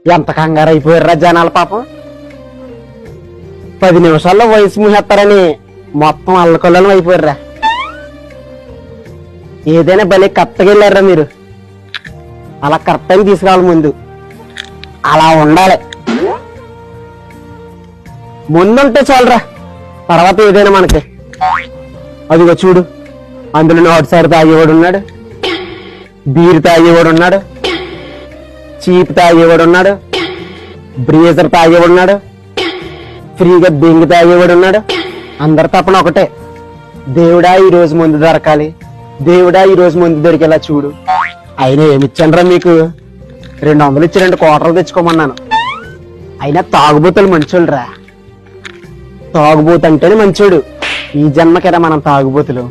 ఎంత కంగారు అయిపోయారా జనాల పాపం? పది నిమిషాల్లో వయసు ముహేస్తారని మొత్తం అల్లకొల్లం అయిపోయారా ఏదైనా భలే కరెక్ట్గా వెళ్ళారా మీరు. అలా కరెక్ట్గా తీసుకురావాలి ముందు. అలా ఉండాలి. ముందుంటే చాలరా. తర్వాత ఏదైనా మనకి. అదిగో చూడు. అందులో నోటి సారి తాగేవాడు ఉన్నాడు బీరు తాగేవాడు ఉన్నాడు చీప్ తాగేవాడు ఉన్నాడు బ్రీజర్ తాగేవాడు ఉన్నాడు ఫ్రీగా బింగ్ తాగేవాడు ఉన్నాడు అందరి తప్పన ఒకటే. దేవుడా ఈ రోజు ముందు దొరకాలి. దేవుడా ఈ రోజు ముందు దొరికేలా చూడు. అయినా ఏమిచ్చానరా మీకు? రెండు వందలు ఇచ్చి రెండు కోటలు తెచ్చుకోమన్నాను. అయినా తాగుబోతులు మంచోళ్ళరా. తాగుబోతు అంటేనే మంచోడు. ఈ జన్మకేరా మనం తాగుబోతులు.